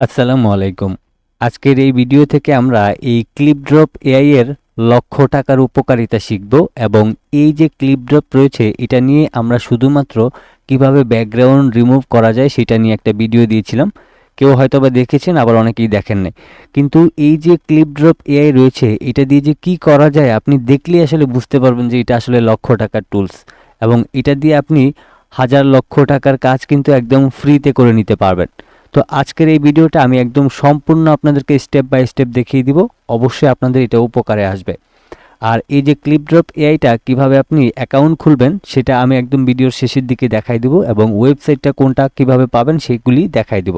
আসসালামু আলাইকুম। আজকের এই ভিডিও থেকে আমরা এই ক্লিপ ড্রপ এআই এর লক্ষ টাকার উপকারিতা শিখব এবং এই যে ক্লিপ ড্রপ রয়েছে, এটা নিয়ে আমরা শুধুমাত্র কীভাবে ব্যাকগ্রাউন্ড রিমুভ করা যায় সেটা নিয়ে একটা ভিডিও দিয়েছিলাম। কেউ হয়তো বা দেখেছেন, আবার অনেকেই দেখেন নাই। কিন্তু এই যে ক্লিপ ড্রপ এআই রয়েছে, এটা দিয়ে যে কি করা যায় আপনি দেখলেই আসলে বুঝতে পারবেন যে এটা আসলে লক্ষ টাকার টুলস এবং এটা দিয়ে আপনি হাজার লক্ষ টাকার কাজ কিন্তু একদম ফ্রিতে করে নিতে পারবেন। তো আজকের এই ভিডিওটা আমি একদম সম্পূর্ণ আপনাদেরকে স্টেপ বাই স্টেপ দেখিয়ে দিব। অবশ্যই আপনাদের এটা উপকারে আসবে। আর এই যে ক্লিপ ড্রপ এআইটা কীভাবে আপনি অ্যাকাউন্ট খুলবেন, সেটা আমি একদম ভিডিওর শেষের দিকে দেখাই দিব এবং ওয়েবসাইটটা কোনটা কীভাবে পাবেন, সেগুলি দেখাই দিব।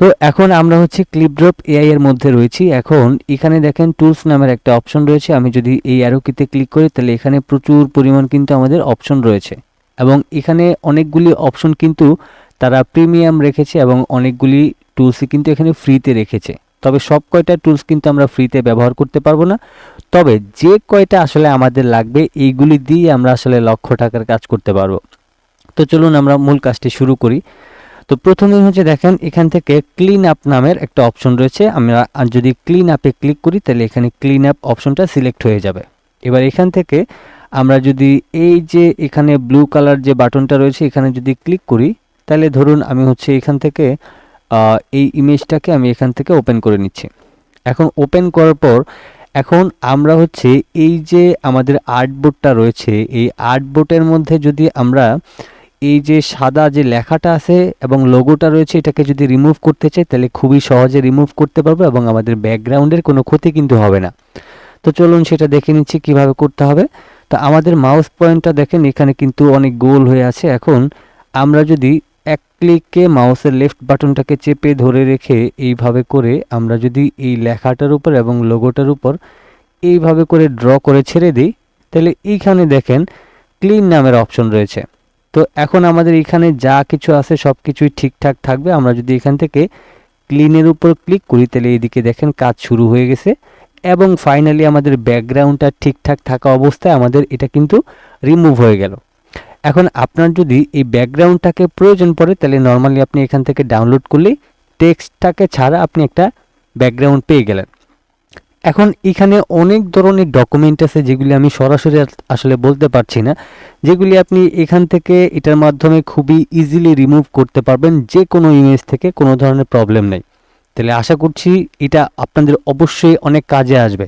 তো এখন আমরা হচ্ছে ক্লিপ ড্রপ এআই এর মধ্যে রয়েছি। এখন এখানে দেখেন টুলস নামের একটা অপশন রয়েছে। আমি যদি এই অ্যারোকিতে ক্লিক করি, তাহলে এখানে প্রচুর পরিমাণ কিন্তু আমাদের অপশন রয়েছে। এবং এখানে অনেকগুলি অপশন কিন্তু তারা প্রিমিয়াম রেখেছে এবং অনেকগুলি টুলসই কিন্তু এখানে ফ্রিতে রেখেছে। তবে সব কয়টা টুলস কিন্তু আমরা ফ্রিতে ব্যবহার করতে পারব না। তবে যে কয়টা আসলে আমাদের লাগবে, এইগুলি দিয়ে আমরা আসলে লক্ষ টাকার কাজ করতে পারব। তো চলুন আমরা মূল কাজটি শুরু করি। তো প্রথমেই হচ্ছে দেখেন, এখান থেকে ক্লিন আপ নামের একটা অপশন রয়েছে। আমরা আর যদি ক্লিন আপে ক্লিক করি, তাহলে এখানে ক্লিন আপ অপশনটা সিলেক্ট হয়ে যাবে। এবার এখান থেকে আমরা যদি এই যে এখানে ব্লু কালার যে বাটনটা রয়েছে, এখানে যদি ক্লিক করি তাহলে ধরুন আমি হচ্ছে এখান থেকে এই ইমেজটাকে আমি এখান থেকে ওপেন করে নিচ্ছি। এখন ওপেন করার পর, এখন আমরা হচ্ছে এই যে আমাদের আর্টবোর্ডটা রয়েছে, এই আর্টবোর্ডের মধ্যে যদি আমরা এই যে সাদা যে লেখাটা আছে এবং লোগোটা রয়েছে, এটাকে যদি রিমুভ করতে চাই, তাহলে খুবই সহজে রিমুভ করতে পারব এবং আমাদের ব্যাকগ্রাউন্ডের কোনো ক্ষতি কিন্তু হবে না। তো চলুন সেটা দেখে নিচ্ছি কীভাবে করতে হবে। তো আমাদের মাউস পয়েন্টটা দেখেন, এখানে কিন্তু অনেক গোল হয়ে আছে। এখন আমরা যদি এক ক্লিকে মাউসের লেফট বাটনটাকে চেপে ধরে রেখে এইভাবে করে আমরা যদি এই লেখাটার উপর এবং লোগোটার উপর এইভাবে করে ড্র করে ছেড়ে দিই, তাহলে এইখানে দেখেন ক্লিন নামের অপশন রয়েছে। তো এখন আমাদের এখানে যা কিছু আছে সব কিছুই ঠিকঠাক থাকবে। আমরা যদি এখান থেকে ক্লিনের উপর ক্লিক করি, তাহলে এইদিকে দেখেন কাজ শুরু হয়ে গেছে। এবং ফাইনালি আমাদের ব্যাকগ্রাউন্ডটা ঠিকঠাক থাকা অবস্থায় আমাদের এটা কিন্তু রিমুভ হয়ে গেল। এখন আপনার যদি এই ব্যাকগ্রাউন্ডটাকে প্রয়োজন পড়ে, তাহলে নর্মালি আপনি এখান থেকে ডাউনলোড করলেই টেক্সটটাকে ছাড়া আপনি একটা ব্যাকগ্রাউন্ড পেয়ে গেলেন। এখন এখানে অনেক ধরনের ডকুমেন্ট আছে যেগুলি আমি সরাসরি আসলে বলতে পারছি না, যেগুলি আপনি এখান থেকে এটার মাধ্যমে খুবই ইজিলি রিমুভ করতে পারবেন যে কোনো ইমেজ থেকে কোনো ধরনের প্রবলেম নেই। তাহলে আশা করছি এটা আপনাদের অবশ্যই অনেক কাজে আসবে।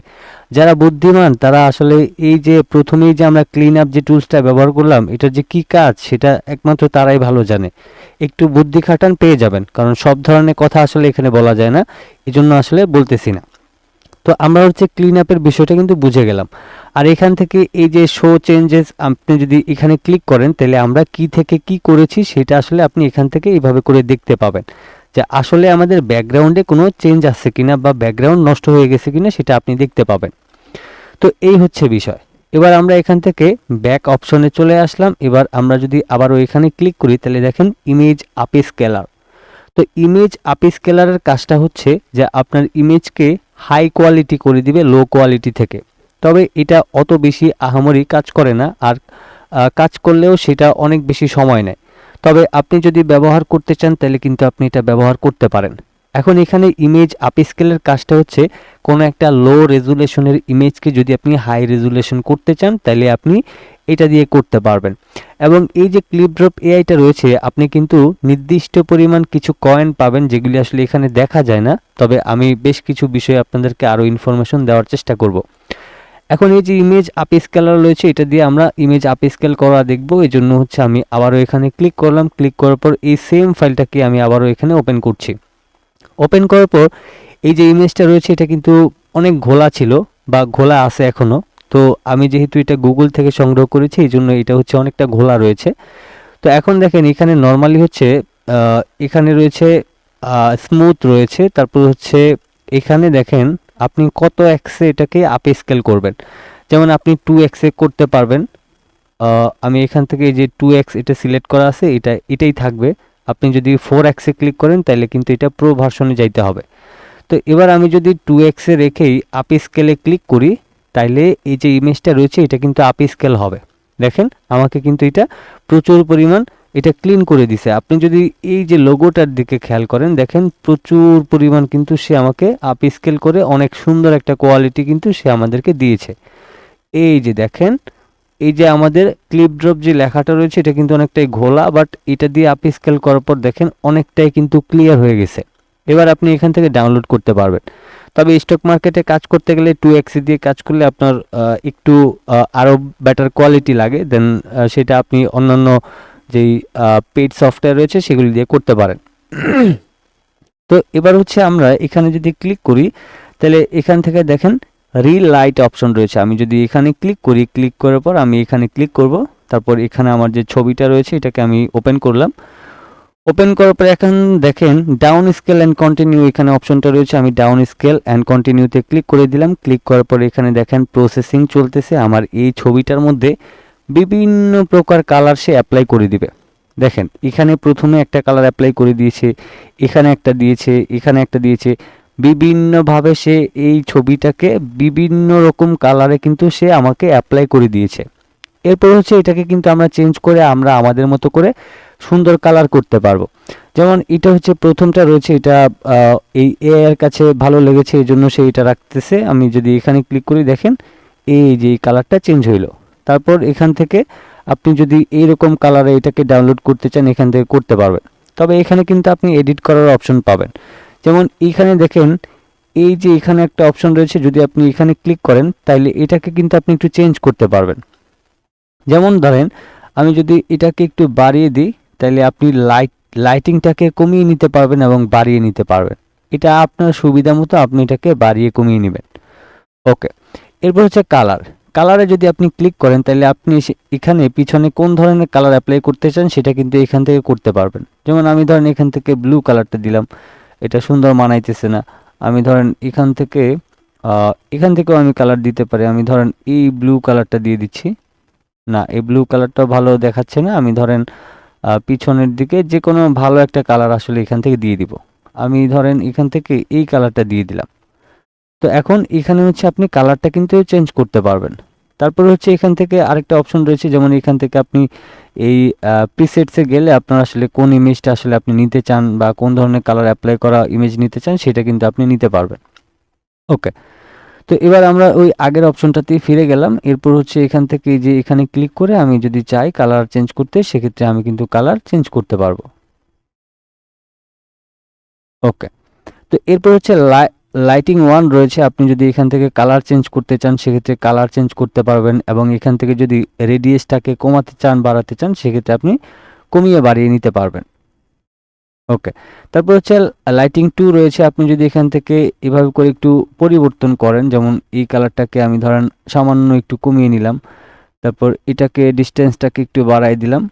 যারা বুদ্ধিমান, তারা আসলে এই যে প্রথমেই যে আমরা ক্লিন আপ যে টুলসটা ব্যবহার করলাম এটার যে কি কাজ, সেটা একমাত্র তারাই ভালো জানে। একটু বুদ্ধি খাটান, পেয়ে যাবেন, কারণ সব ধরনের কথা আসলে এখানে বলা যায় না, এজন্য আসলে বলতেছি না। তো আমরা হচ্ছে ক্লিন আপের বিষয়টা কিন্তু বুঝে গেলাম। আর এখান থেকে এই যে শো চেঞ্জেস আপনি যদি এখানে ক্লিক করেন, তাহলে আমরা কি থেকে কি করেছি, সেটা আসলে আপনি এখান থেকে এইভাবে করে দেখতে পাবেন। যে আসলে আমাদের ব্যাকগ্রাউন্ডে কোনো চেঞ্জ আসছে কিনা বা ব্যাকগ্রাউন্ড নষ্ট হয়ে গেছে কিনা সেটা আপনি দেখতে পাবেন। তো এই হচ্ছে বিষয়। এবার আমরা এখান থেকে ব্যাক অপশনে চলে আসলাম। এবার আমরা যদি আবারও এখানে ক্লিক করি, তাহলে দেখেন ইমেজ আপে স্কেলার তো ইমেজ আপে স্কেলারের কাজটা হচ্ছে যে আপনার ইমেজকে হাই কোয়ালিটি করে দিবে লো কোয়ালিটি থেকে। তবে এটা অত বেশি আহামরি কাজ করে না। আর কাজ করলেও সেটা অনেক বেশি সময় নেয়। তবে আপনি যদি ব্যবহার করতে চান, তাহলে কিন্তু আপনি এটা ব্যবহার করতে পারেন। এখন এখানে ইমেজ আপ স্কেলের কাজটা হচ্ছে, কোনো একটা লো রেজুলেশনের ইমেজকে যদি আপনি হাই রেজুলেশন করতে চান, তাহলে আপনি এটা দিয়ে করতে পারবেন। এবং এই যে ক্লিপ ড্রপ এআইটা রয়েছে, আপনি কিন্তু নির্দিষ্ট পরিমাণ কিছু কয়েন পাবেন, যেগুলি আসলে এখানে দেখা যায় না। তবে আমি বেশ কিছু বিষয়ে আপনাদেরকে আরও ইনফরমেশন দেওয়ার চেষ্টা করব। এখন এই যে ইমেজ আপ স্কেলার রয়েছে, এটা দিয়ে আমরা ইমেজ আপ স্কেল করা দেখব। এই জন্য হচ্ছে আমি আবারও এখানে ক্লিক করলাম। ক্লিক করার পর এই সেম ফাইলটাকে আমি আবারও এখানে ওপেন করছি। ওপেন করার পর এই যে ইমেজটা রয়েছে, এটা কিন্তু অনেক ঘোলা ছিল বা ঘোলা আছে এখনও তো আমি যেহেতু এটা গুগল থেকে সংগ্রহ করেছি, এই জন্য এটা হচ্ছে অনেকটা ঘোলা রয়েছে। তো এখন দেখেন, এখানে নর্মালি হচ্ছে এখানে রয়েছে স্মুথ রয়েছে। তারপর হচ্ছে এখানে দেখেন আপনি কত এক্সে এটাকে আপ স্কেল করবেন? যেমন আপনি টু এক্সে করতে পারবেন আমি এখান থেকে যে টু এক্স এটা সিলেক্ট করা আছে, এটা, এটাই থাকবে। আপনি যদি ফোর এক্সে ক্লিক করেন তাহলে কিন্তু এটা প্রো ভার্সনে যাইতে হবে। তো এবার আমি যদি টু এক্সে রেখেই আপ স্কেলে ক্লিক করি, তাইলে এই যে ইমেজটা রয়েছে, এটা কিন্তু আপ স্কেল হবে। দেখেন, আমাকে কিন্তু এটা প্রচুর পরিমাণ এটা ক্লিন করে দিছে। আপনি যদি এই যে লোগোটার দিকে খেয়াল করেন, দেখেন প্রচুর পরিমাণ কিন্তু সে আমাকে আপ স্কেল করে অনেক সুন্দর একটা কোয়ালিটি কিন্তু সে আমাদেরকে দিয়েছে। এই যে দেখেন, এই যে আমাদের ক্লিপ ড্রপ যে লেখাটা রয়েছে, এটা কিন্তু অনেকটাই ঘোলা বাট এটা দিয়ে আপ স্কেল করার পর দেখেন অনেকটাই কিন্তু ক্লিয়ার হয়ে গেছে। এবার আপনি এখান থেকে ডাউনলোড করতে পারবেন। তবে স্টক মার্কেটে কাজ করতে গেলে টু এক্সি দিয়ে কাজ করলে আপনার একটু আরও বেটার কোয়ালিটি লাগে। দেন সেটা আপনি অন্যান্য যেই পেড সফটওয়্যার রয়েছে সেগুলি দিয়ে করতে পারেন। তো এবার হচ্ছে আমরা এখানে যদি ক্লিক করি, তাহলে এখান থেকে দেখেন রিল লাইট অপশন রয়েছে। আমি যদি এখানে ক্লিক করি ক্লিক করার পর আমি এখানে ক্লিক করব। তারপর এখানে আমার যে ছবিটা রয়েছে, এটাকে আমি ওপেন করলাম। ওপেন করার পর এখন দেখেন ডাউন স্কেল অ্যান্ড কন্টিনিউ এখানে অপশনটা রয়েছে। আমি ডাউন স্কেল অ্যান্ড কন্টিনিউতে ক্লিক করে দিলাম। ক্লিক করার পর এখানে দেখেন প্রসেসিং চলতেছে। আমার এই ছবিটার মধ্যে বিভিন্ন প্রকার কালার সে অ্যাপ্লাই করে দিবে। দেখেন, এখানে প্রথমে একটা কালার অ্যাপ্লাই করে দিয়েছে, এখানে একটা দিয়েছে, এখানে একটা দিয়েছে। বিভিন্নভাবে সে এই ছবিটাকে বিভিন্ন রকম কালারে কিন্তু সে আমাকে অ্যাপ্লাই করে দিয়েছে। এরপর হচ্ছে এটাকে কিন্তু আমরা চেঞ্জ করে আমরা আমাদের মতো করে সুন্দর কালার করতে পারব। যেমন এটা হচ্ছে প্রথমটা রয়েছে, এটা এই এ এর কাছে ভালো লেগেছে এই জন্য সে এটা রাখতেছে। আমি যদি এখানে ক্লিক করি, দেখেন, এই যে এই কালারটা চেঞ্জ হইল। তারপর এখান থেকে আপনি যদি এইরকম কালারে এটাকে ডাউনলোড করতে চান, এখান থেকে করতে পারবেন। তবে এখানে কিন্তু আপনি এডিট করার অপশন পাবেন। যেমন এইখানে দেখেন, এই যে এখানে একটা অপশন রয়েছে, যদি আপনি এখানে ক্লিক করেন, তাইলে এটাকে কিন্তু আপনি একটু চেঞ্জ করতে পারবেন। যেমন ধরেন, আমি যদি এটাকে একটু বাড়িয়ে দিই তাহলে আপনি লাইট লাইটিংটাকে কমিয়ে নিতে পারবেন এবং বাড়িয়ে নিতে পারবেন। এটা আপনার সুবিধা মতো আপনি এটাকে বাড়িয়ে কমিয়ে নেবেন। ওকে এরপর হচ্ছে কালার কালারে যদি আপনি ক্লিক করেন, তাহলে আপনি এখানে পিছনে কোন ধরনের কালার অ্যাপ্লাই করতে চান, সেটা কিন্তু এখান থেকে করতে পারবেন। যেমন আমি ধরেন এখান থেকে ব্লু কালারটা দিলাম, এটা সুন্দর মানাইতেছে না। আমি ধরেন এখান থেকে এখান থেকেও আমি কালার দিতে পারি। আমি ধরেন এই ব্লু কালারটা দিয়ে দিচ্ছি। না, এই ব্লু কালারটা ভালো দেখাচ্ছে না। আমি ধরেন পিছনের দিকে যে কোনো ভালো একটা কালার আসলে এখান থেকে দিয়ে দিব। আমি ধরেন এখান থেকে এই কালারটা দিয়ে দিলাম। তো এখন এখানে হচ্ছে আপনি কালারটা কিন্তু চেঞ্জ করতে পারবেন। তারপরে হচ্ছে এখান থেকে আরেকটা অপশন রয়েছে, যেমন এখান থেকে আপনি এই প্রিসেটসে গেলে আপনার আসলে কোন ইমেজটা আসলে আপনি নিতে চান বা কোন ধরনের কালার অ্যাপ্লাই করা ইমেজ নিতে চান, সেটা কিন্তু আপনি নিতে পারবেন। ওকে তো এবার আমরা ওই আগের অপশনটাতেই ফিরে গেলাম। এরপর হচ্ছে এখান থেকে যে এখানে ক্লিক করে আমি যদি চাই কালার চেঞ্জ করতে, সেক্ষেত্রে আমি কিন্তু কালার চেঞ্জ করতে পারব। ওকে তো এরপর হচ্ছে লাইটিং ওয়ান রয়েছে, আপনি যদি এখান থেকে কালার চেঞ্জ করতে চান, সেক্ষেত্রে কালার চেঞ্জ করতে পারবেন এবং এখান থেকে যদি রেডিয়েসটাকে কমাতে চান, বাড়াতে চান, সেক্ষেত্রে আপনি কমিয়ে বাড়িয়ে নিতে পারবেন। ওকে তারপর হচ্ছে লাইটিং টু রয়েছে, আপনি যদি এখান থেকে এভাবে করে একটু পরিবর্তন করেন, যেমন এই কালারটাকে আমি ধরেন সামান্য একটু কমিয়ে নিলাম, তারপর এটাকে ডিস্টেন্সটাকে একটু বাড়াই দিলাম,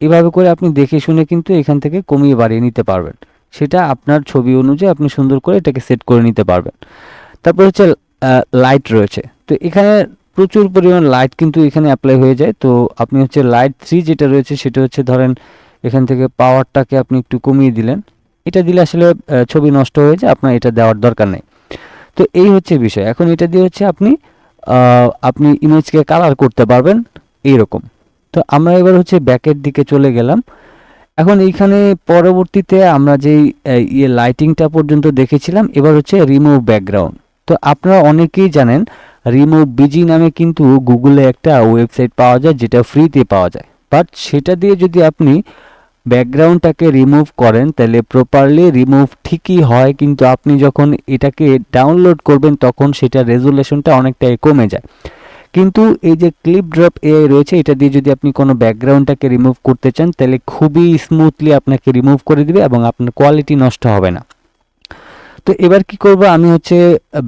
এভাবে করে আপনি দেখে শুনে কিন্তু এখান থেকে কমিয়ে বাড়িয়ে নিতে পারবেন। সেটা আপনার ছবি অনুযায়ী আপনি সুন্দর করে এটাকে সেট করে নিতে পারবেন। তারপর হচ্ছে লাইট রয়েছে। তো এখানে প্রচুর পরিমাণ লাইট কিন্তু এখানে অ্যাপ্লাই হয়ে যায়। তো আপনি হচ্ছে লাইট থ্রি যেটা রয়েছে, সেটা হচ্ছে ধরেন এখান থেকে পাওয়ারটাকে আপনি একটু কমিয়ে দিলেন। এটা দিলে আসলে ছবি নষ্ট হয়ে যায়, আপনার এটা দেওয়ার দরকার নেই। তো এই হচ্ছে বিষয়। এখন এটা দিয়ে হচ্ছে আপনি আপনি ইমেজকে কালার করতে পারবেন, এইরকম। তো আমরা এবার হচ্ছে ব্যাকের দিকে চলে গেলাম। এখন এইখানে পরবর্তীতে আমরা যেই ইয়ে লাইটিংটা পর্যন্ত দেখেছিলাম, এবার হচ্ছে রিমুভ ব্যাকগ্রাউন্ড তো আপনারা অনেকেই জানেন রিমুভ বিজি নামে কিন্তু গুগলে একটা ওয়েবসাইট পাওয়া যায়, যেটা ফ্রিতে পাওয়া যায়। বাট সেটা দিয়ে যদি আপনি ব্যাকগ্রাউন্ডটাকে রিমুভ করেন, তাহলে প্রপারলি রিমুভ ঠিকই হয়, কিন্তু আপনি যখন এটাকে ডাউনলোড করবেন, তখন সেটা রেজুলেশনটা অনেকটাই কমে যায়। কিন্তু এই যে ক্লিপ ড্রপ এআই রয়েছে, এটা দিয়ে যদি আপনি কোনো ব্যাকগ্রাউন্ডটাকে রিমুভ করতে চান, তাহলে খুবই স্মুথলি আপনাকে রিমুভ করে দিবে এবং আপনার কোয়ালিটি নষ্ট হবে না। তো এবার কি করব? আমি হচ্ছে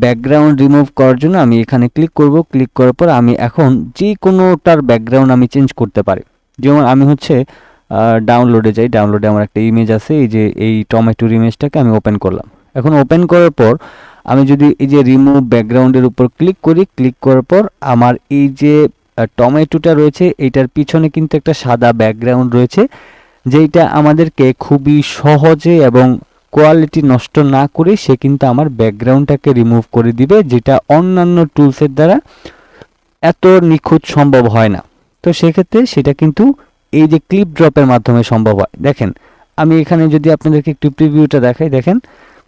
ব্যাকগ্রাউন্ড রিমুভ করার জন্য আমি এখানে ক্লিক করব। ক্লিক করার পর আমি এখন যে কোনোটার ব্যাকগ্রাউন্ড আমি চেঞ্জ করতে পারি। যেমন আমি হচ্ছে ডাউনলোডে যাই। ডাউনলোডে আমার একটা ইমেজ আছে, এই যে এই টমেটোর ইমেজটাকে আমি ওপেন করলাম। এখন ওপেন করার পর আমি যদি এই যে রিমুভ ব্যাকগ্রাউন্ডের উপর ক্লিক করি ক্লিক করার পর আমার এই যে টমেটোটা রয়েছে এইটার পিছনে কিন্তু একটা সাদা ব্যাকগ্রাউন্ড রয়েছে, যেইটা আমাদেরকে খুবই সহজে এবং কোয়ালিটি নষ্ট না করে সে কিন্তু আমার ব্যাকগ্রাউন্ডটাকে রিমুভ করে দিবে, যেটা অন্যান্য টুলসের দ্বারা এত নিখুঁত সম্ভব হয় না। তো সেক্ষেত্রে সেটা কিন্তু এই যে ক্লিপ ড্রপের মাধ্যমে সম্ভব হয়। দেখেন, আমি এখানে যদি আপনাদেরকে একটু প্রিভিউটা দেখাই, দেখেন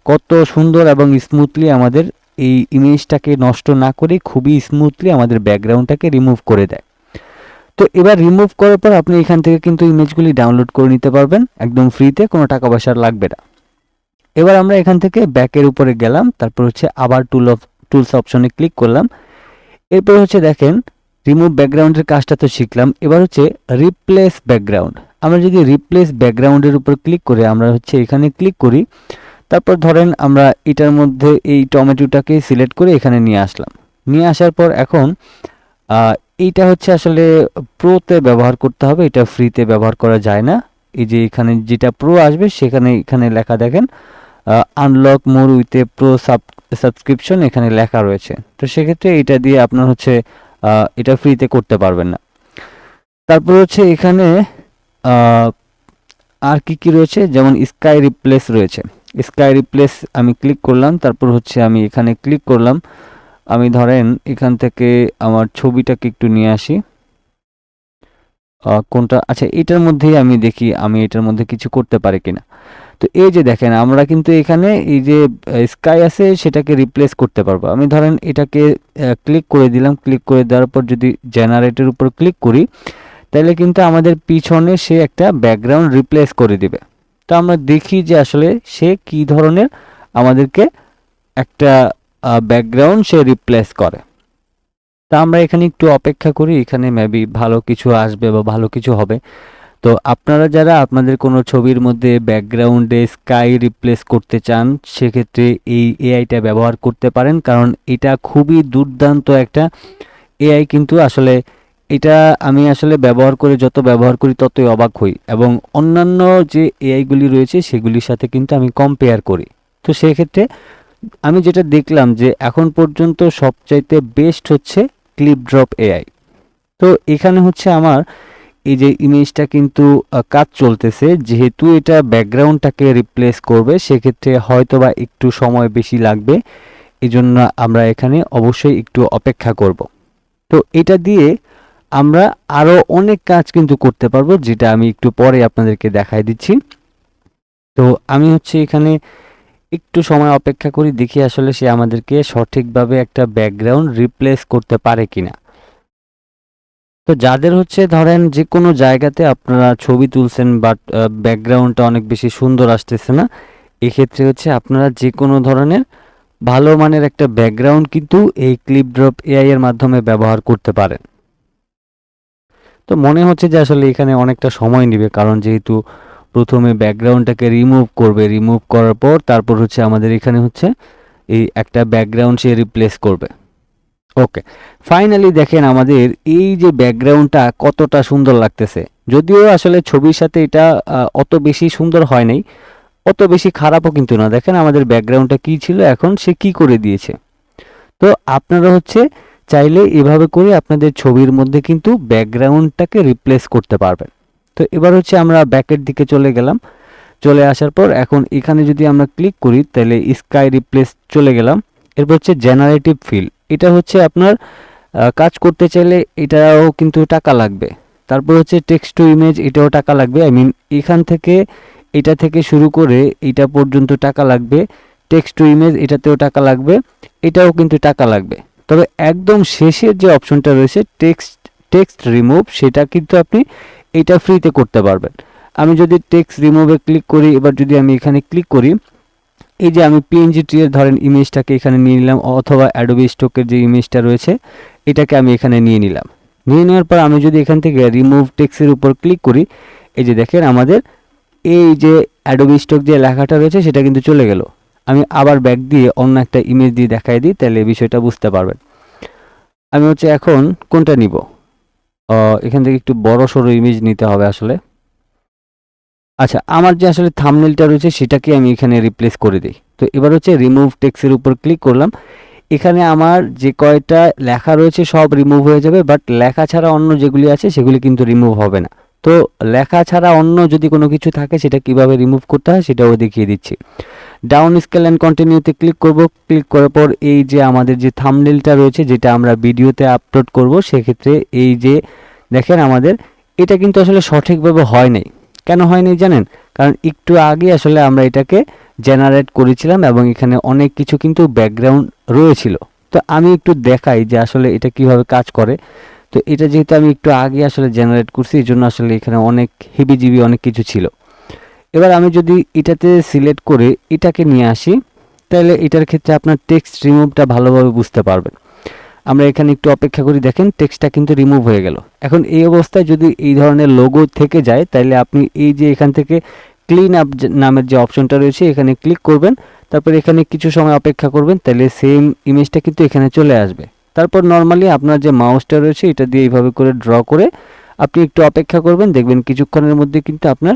কত সুন্দর এবং স্মুথলি আমাদের এই ইমেজটাকে নষ্ট না করে খুবই স্মুথলি আমাদের ব্যাকগ্রাউন্ডটাকে রিমুভ করে দেয়। তো এবার রিমুভ করার পর আপনি এখান থেকে কিন্তু ইমেজগুলি ডাউনলোড করে নিতে পারবেন, একদম ফ্রিতে কোনো টাকা পয়সা লাগবে না। এবার আমরা এখান থেকে ব্যাকের উপরে গেলাম, তারপর হচ্ছে আবার টুল অফ টুলস অপশনে ক্লিক করলাম। এরপর হচ্ছে দেখেন রিমুভ ব্যাকগ্রাউন্ডের কাজটা তো শিখলাম, এবার হচ্ছে রিপ্লেস ব্যাকগ্রাউন্ড আমরা যদি রিপ্লেস ব্যাকগ্রাউন্ডের উপর ক্লিক করে আমরা হচ্ছে এখানে ক্লিক করি তারপর ধরেন আমরা এটার মধ্যে এই টমেটোটাকে সিলেক্ট করে এখানে নিয়ে আসলাম। নিয়ে আসার পর এখন এইটা হচ্ছে আসলে প্রোতে ব্যবহার করতে হবে, এটা ফ্রিতে ব্যবহার করা যায় না। এই যে এখানে যেটা প্রো আসবে সেখানে এখানে লেখা দেখেন unlock more with pro sub, subscription এখানে লেখা রয়েছে। তো সেক্ষেত্রে এটা দিয়ে আপনার হচ্ছে এটা ফ্রিতে করতে পারবেন না। তারপর হচ্ছে এখানে আর কি কি রয়েছে? যেমন স্কাই রিপ্লেস রয়েছে। স্কাই রিপ্লেস আমি ক্লিক করলাম, তারপর হচ্ছে আমি এখানে ক্লিক করলাম। আমি ধরেন এখান থেকে আমার ছবিটাকে একটু নিয়ে আসি। কোনটা? আচ্ছা এটার মধ্যেই আমি দেখি আমি এটার মধ্যে কিছু করতে পারি কিনা। তো এই যে দেখেন, আমরা কিন্তু এখানে এই যে স্কাই আছে, সেটাকে রিপ্লেস করতে পারব। আমি ধরেন এটাকে ক্লিক করে দিলাম। ক্লিক করে দেওয়ার পর যদি জেনারেটের উপর ক্লিক করি, তাহলে কিন্তু আমাদের পিছনে সে একটা ব্যাকগ্রাউন্ড রিপ্লেস করে দিবে। তো আমরা দেখি যে আসলে সে কি ধরনের আমাদেরকে একটা ব্যাকগ্রাউন্ড সে রিপ্লেস করে। তা আমরা এখানে একটু অপেক্ষা করি, এখানে মেবি ভালো কিছু আসবে বা ভালো কিছু হবে। তো আপনারা যারা আপনাদের কোনো ছবির মধ্যে ব্যাকগ্রাউন্ডে স্কাই রিপ্লেস করতে চান, সেক্ষেত্রে এই এআইটা ব্যবহার করতে পারেন। কারণ এটা খুবই দুর্দান্ত একটা এআই কিন্তু আসলে এটা আমি আসলে ব্যবহার করে, যত ব্যবহার করি ততই অবাক হই এবং অন্যান্য যে এআইগুলি রয়েছে সেগুলির সাথে কিন্তু আমি কম্পেয়ার করি। তো সেক্ষেত্রে আমি যেটা দেখলাম যে এখন পর্যন্ত সবচাইতে বেস্ট হচ্ছে ক্লিপ ড্রপ এআই তো এখানে হচ্ছে আমার এই যে ইমেজটা কিন্তু কাজ চলতেছে। যেহেতু এটা ব্যাকগ্রাউন্ডটাকে রিপ্লেস করবে, সেক্ষেত্রে হয়তো বা একটু সময় বেশি লাগবে। এই জন্য আমরা এখানে অবশ্যই একটু অপেক্ষা করব। তো এটা দিয়ে আমরা আরও অনেক কাজ কিন্তু করতে পারব, যেটা আমি একটু পরে আপনাদেরকে দেখাই দিচ্ছি। তো আমি হচ্ছে এখানে একটু সময় অপেক্ষা করি, দেখি আসলে সে আমাদেরকে সঠিকভাবে একটা ব্যাকগ্রাউন্ড রিপ্লেস করতে পারে কিনা। তো যাদের হচ্ছে ধরেন যে কোনো জায়গাতে আপনারা ছবি তুলছেন বাট ব্যাকগ্রাউন্ডটা অনেক বেশি সুন্দর আসতেছে না, এক্ষেত্রে হচ্ছে আপনারা যে কোনো ধরনের ভালো মানের একটা ব্যাকগ্রাউন্ড কিন্তু এই ক্লিপ ড্রপ এআই এর মাধ্যমে ব্যবহার করতে পারেন। তো মনে হচ্ছে যে আসলে এখানে অনেকটা সময় নেবে, কারণ যেহেতু প্রথমে ব্যাকগ্রাউন্ডটাকে রিমুভ করবে রিমুভ করার পর তারপর হচ্ছে আমাদের এখানে হচ্ছে এই একটা ব্যাকগ্রাউন্ড সে রিপ্লেস করবে। ওকে ফাইনালি দেখেন আমাদের এই যে ব্যাকগ্রাউন্ডটা কতটা সুন্দর লাগতেছে। যদিও আসলে ছবির সাথে এটা অত বেশি সুন্দর হয় নাই, অত বেশি খারাপও কিন্তু না। দেখেন আমাদের ব্যাকগ্রাউন্ডটা কি ছিল, এখন সে কি করে দিয়েছে। তো আপনারা হচ্ছে চাইলে এভাবে করে আপনাদের ছবির মধ্যে কিন্তু ব্যাকগ্রাউন্ডটাকে রিপ্লেস করতে পারবেন। তো এবার হচ্ছে আমরা ব্যাকের দিকে চলে গেলাম। চলে আসার পর এখন এখানে যদি আমরা ক্লিক করি, তাহলে স্কাই রিপ্লেস চলে গেলাম। এরপর হচ্ছে জেনারেটিভ ফিল এটা হচ্ছে আপনার কাজ করতে চাইলে এটাও কিন্তু টাকা লাগবে। তারপর হচ্ছে টেক্সট টু ইমেজ এটাও টাকা লাগবে। আই মিন এখান থেকে, এটা থেকে শুরু করে এটা পর্যন্ত টাকা লাগবে। টেক্সট টু ইমেজ এটাতেও টাকা লাগবে। এটাও কিন্তু টাকা লাগবে। তবে একদম শেষের যে অপশনটা রয়েছে টেক্সট টেক্সট রিমুভ সেটা কিন্তু আপনি এটা ফ্রিতে করতে পারবেন। আমি যদি টেক্সট রিমুভে ক্লিক করি, এবার যদি আমি এখানে ক্লিক করি, এই যে আমি পিএনজি ট্রি এর ধরেন ইমেজটাকে এখানে নিয়ে নিলাম, অথবা অ্যাডোবি স্টকের যে ইমেজটা রয়েছে, এটাকে আমি এখানে নিয়ে নিলাম। নিয়ে নেওয়ার পর আমি যদি এখান থেকে রিমুভ টেক্সের উপর ক্লিক করি, এই যে দেখেন আমাদের এই যে অ্যাডোবি স্টক যে লেখাটা রয়েছে, সেটা কিন্তু চলে গেল। আমি আবার ব্যাক দিয়ে অন্য একটা ইমেজ দিয়ে দেখাই দিই, তাহলে বিষয়টা বুঝতে পারবেন। আমি হচ্ছে এখন কোনটা নিব? এখান থেকে একটু বড় সড়ো ইমেজ নিতে হবে আসলে। আচ্ছা আমার যে আসলে থামনেলটা রয়েছে, সেটাকে আমি এখানে রিপ্লেস করে দিই। তো এবার হচ্ছে রিমুভ টেক্সের উপর ক্লিক করলাম। এখানে আমার যে কয়টা লেখা রয়েছে, সব রিমুভ হয়ে যাবে বাট লেখা ছাড়া অন্য যেগুলি আছে, সেগুলি কিন্তু রিমুভ হবে না। তো লেখা ছাড়া অন্য যদি কোনো কিছু থাকে, সেটা কীভাবে রিমুভ করতে হয়, সেটাও দেখিয়ে দিচ্ছি। ডাউন স্কেল অ্যান্ড কন্টিনিউতে ক্লিক করব। ক্লিক করার পর এই যে আমাদের যে থামনেলটা রয়েছে, যেটা আমরা ভিডিওতে আপলোড করব, সেক্ষেত্রে এই যে দেখেন আমাদের, এটা কিন্তু আসলে সঠিকভাবে হয় নাই। কেন হয় নাই জানেন? কারণ একটু আগে আসলে আমরা এটাকে জেনারেট করেছিলাম এবং এখানে অনেক কিছু কিন্তু ব্যাকগ্রাউন্ড রয়েছিল। তো আমি একটু দেখাই যে আসলে এটা কীভাবে কাজ করে। তো এটা যেহেতু আমি একটু আগে আসলে জেনারেট করছি এই জন্য আসলে এখানে অনেক হেবিজিবি অনেক কিছু ছিল। এবার আমি যদি এটাতে সিলেক্ট করে এটাকে নিয়ে আসি, তাহলে এটার ক্ষেত্রে আপনার টেক্সট রিমুভটা ভালোভাবে বুঝতে পারবেন। আমরা এখানে একটু অপেক্ষা করি, দেখেন টেক্সটটা কিন্তু রিমুভ হয়ে গেল। এখন এই অবস্থায় যদি এই ধরনের লোগো থেকে যায়, তাহলে আপনি এই যে এখান থেকে ক্লিন আপ নামের যে অপশনটা রয়েছে, এখানে ক্লিক করবেন। তারপর এখানে কিছু সময় অপেক্ষা করবেন, তাহলে সেম ইমেজটা কিন্তু এখানে চলে আসবে। তারপর নর্মালি আপনার যে মাউসটা রয়েছে, এটা দিয়ে এইভাবে করে ড্র করে আপনি একটু অপেক্ষা করবেন, দেখবেন কিছুক্ষণের মধ্যে কিন্তু আপনার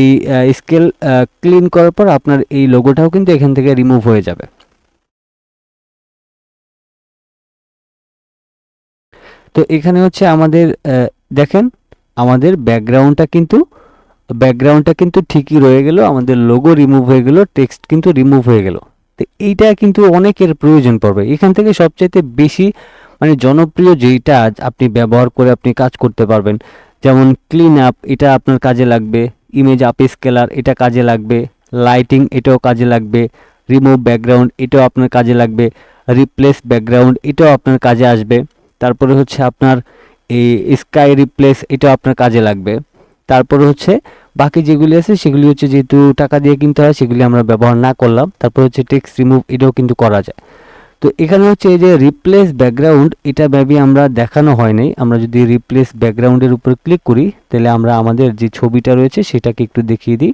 এই স্কেল ক্লিন করার পর আপনার এই লোগোটাও কিন্তু এখান থেকে রিমুভ হয়ে যাবে। তো এখানে হচ্ছে আমাদের দেখেন আমাদের ব্যাকগ্রাউন্ডটা কিন্তু ব্যাকগ্রাউন্ডটা কিন্তু ঠিকই রয়ে গেল, আমাদের লোগো রিমুভ হয়ে গেল টেক্সট কিন্তু রিমুভ হয়ে গেল। তো এইটা কিন্তু অনেকের প্রয়োজন পড়বে। এখান থেকে সবচাইতে বেশি মানে জনপ্রিয় যেইটা আপনি ব্যবহার করে আপনি কাজ করতে পারবেন, যেমন ক্লিন আপ এটা আপনার কাজে লাগবে। ইমেজ আপ স্কেলার এটা কাজে লাগবে। লাইটিং এটাও কাজে লাগবে। রিমুভ ব্যাকগ্রাউন্ড এটাও আপনার কাজে লাগবে। রিপ্লেস ব্যাকগ্রাউন্ড এটাও আপনার কাজে আসবে। তারপরে হচ্ছে আপনার এই স্কাই রিপ্লেস এটাও আপনার কাজে লাগবে। তারপরে হচ্ছে বাকি যেগুলি আছে, সেগুলি হচ্ছে যেহেতু টাকা দিয়ে কিনতে হয়, সেগুলি আমরা ব্যবহার না করলাম। তারপর হচ্ছে টেক্সট রিমুভ এটাও কিন্তু করা যায়। তো এখানে হচ্ছে এই যে রিপ্লেস ব্যাকগ্রাউন্ড এটা মেবি আমরা দেখানো হয় নাই আমরা যদি রিপ্লেস ব্যাকগ্রাউন্ডের উপর ক্লিক করি, তাহলে আমরা আমাদের যে ছবিটা রয়েছে, সেটাকে একটু দেখিয়ে দিই।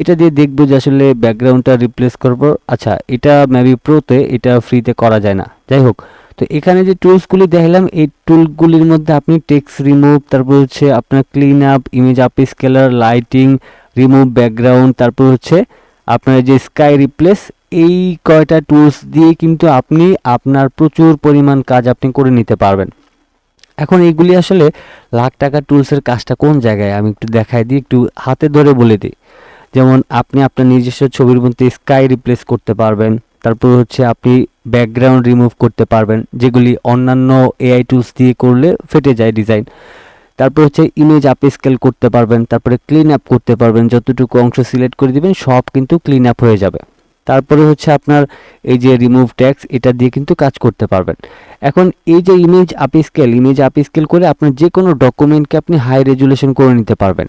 এটা দিয়ে দেখব যে আসলে ব্যাকগ্রাউন্ডটা রিপ্লেস করব আচ্ছা এটা মেবি প্রোতে এটা ফ্রিতে করা যায় না। যাই হোক, তো এখানে যে টুলসগুলি দেখলাম, এই টুলগুলির মধ্যে আপনি টেক্স রিমুভ তারপর হচ্ছে আপনার clean up image up scaler lighting remove background তারপর হচ্ছে আপনার যে স্কাই রিপ্লেস এই কয়টা টুলস দিয়ে কিন্তু আপনি আপনার প্রচুর পরিমাণ কাজ আপনি করে নিতে পারবেন। এখন এইগুলি আসলে লাখ টাকা টুলসের কাজটা কোন জায়গায়? আমি একটু দেখাই দিই, একটু হাতে ধরে বলে দিই। যেমন আপনি আপনার নিজস্ব ছবির মধ্যে স্কাই রিপ্লেস করতে পারবেন, তারপর হচ্ছে আপনি ব্যাকগ্রাউন্ড রিমুভ করতে পারবেন, যেগুলি অন্যান্য এআই টুলস দিয়ে করলে ফেটে যায় ডিজাইন তারপর হচ্ছে ইমেজ আপ স্কেল করতে পারবেন, তারপরে ক্লিন আপ করতে পারবেন, যতটুকু অংশ সিলেক্ট করে দিবেন, সব কিন্তু ক্লিন আপ হয়ে যাবে। তারপরে হচ্ছে আপনার এই যে রিমুভ ট্যাক্স এটা দিয়ে কিন্তু কাজ করতে পারবেন। এখন এই যে image up scale image up scale করে আপনার যে কোনো ডকুমেন্টকে আপনি হাই রেজুলেশন করে নিতে পারবেন।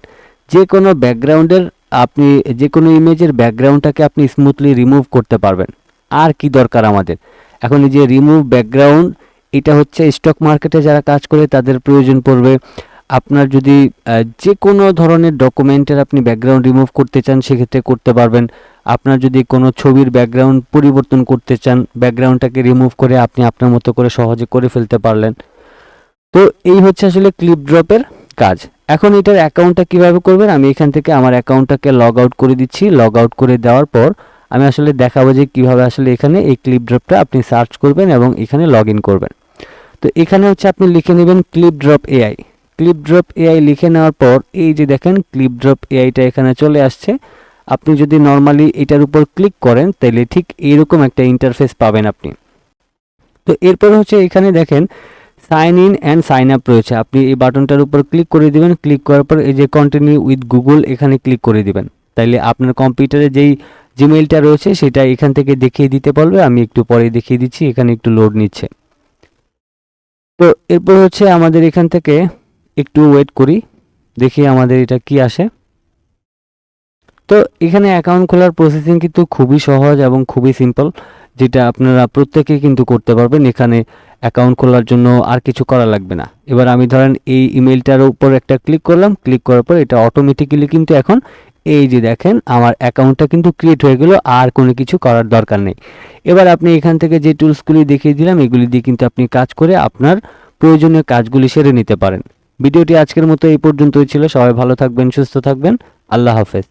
যে কোনো ব্যাকগ্রাউন্ডের আপনি যে কোনো ইমেজের ব্যাকগ্রাউন্ডটাকে আপনি স্মুথলি রিমুভ করতে পারবেন। আর কি দরকার আমাদের? এখন এই যে রিমুভ ব্যাকগ্রাউন্ড এটা হচ্ছে স্টক মার্কেটে যারা কাজ করে তাদের প্রয়োজন পড়বে। আপনার যদি যে কোনো ধরনের ডকুমেন্টের আপনি ব্যাকগ্রাউন্ড রিমুভ করতে চান, সেক্ষেত্রে করতে পারবেন। আপনার যদি কোনো ছবির ব্যাকগ্রাউন্ড পরিবর্তন করতে চান ব্যাকগ্রাউন্ডটাকে রিমুভ করে আপনি আপনার মতো করে সহজে করে ফেলতে পারলেন। তো এই হচ্ছে আসলে ক্লিপ ড্রপের কাজ। এখন এটার অ্যাকাউন্টটা কীভাবে করবেন? আমি এখান থেকে আমার অ্যাকাউন্টটাকে লগ আউট করে দিচ্ছি। লগ আউট করে দেওয়ার পর আমি আসলে দেখাবো যে কীভাবে আসলে এখানে এই ক্লিপ ড্রপটা আপনি সার্চ করবেন এবং এখানে লগ করবেন। তো এখানে হচ্ছে আপনি লিখে নেবেন clip drop AI clip drop AI লিখে নেওয়ার পর এই যে দেখেন ক্লিপ ড্রপ এআইটা এখানে চলে আসছে। আপনি যদি নর্মালি এটার উপর ক্লিক করেন, তাহলে ঠিক এইরকম একটা ইন্টারফেস পাবেন আপনি। তো এরপর হচ্ছে এখানে দেখেন sign in and sign up রয়েছে। আপনি এই বাটনটার উপর ক্লিক করে দিবেন। ক্লিক করার পর এই যে কন্টিনিউ উইথ গুগল এখানে ক্লিক করে দিবেন। তাইলে আপনার কম্পিউটারে যেই জিমেইলটা রয়েছে, সেটা এখান থেকে দেখিয়ে দিতে পারবে। আমি একটু পরে দেখিয়ে দিচ্ছি, এখানে একটু লোড নিচ্ছে। তো এরপর হচ্ছে আমাদের এখান থেকে একটু ওয়েট করি, দেখি আমাদের এটা কি আসে। তো এখানে অ্যাকাউন্ট খোলার প্রসেসিং কিন্তু খুবই সহজ এবং খুবই সিম্পল যেটা আপনারা প্রত্যেকেই কিন্তু করতে পারবেন। এখানে অ্যাকাউন্ট খোলার জন্য আর কিছু করা লাগবে না। এবার আমি ধরেন এই ইমেলটার উপর একটা ক্লিক করলাম। ক্লিক করার পর এটা অটোমেটিক্যালি কিন্তু এখন এই যে দেখেন, আমার অ্যাকাউন্টটা কিন্তু ক্রিয়েট হয়ে গেল, আর কোনো কিছু করার দরকার নেই। এবার আপনি এখান থেকে যে টুলসগুলি দেখিয়ে দিলাম, এগুলি দিয়ে কিন্তু আপনি কাজ করে আপনার প্রয়োজনীয় কাজগুলি সেরে নিতে পারেন। ভিডিওটি আজকের মতো এই পর্যন্তই ছিল। সবাই ভালো থাকবেন, সুস্থ থাকবেন। আল্লাহ হাফেজ।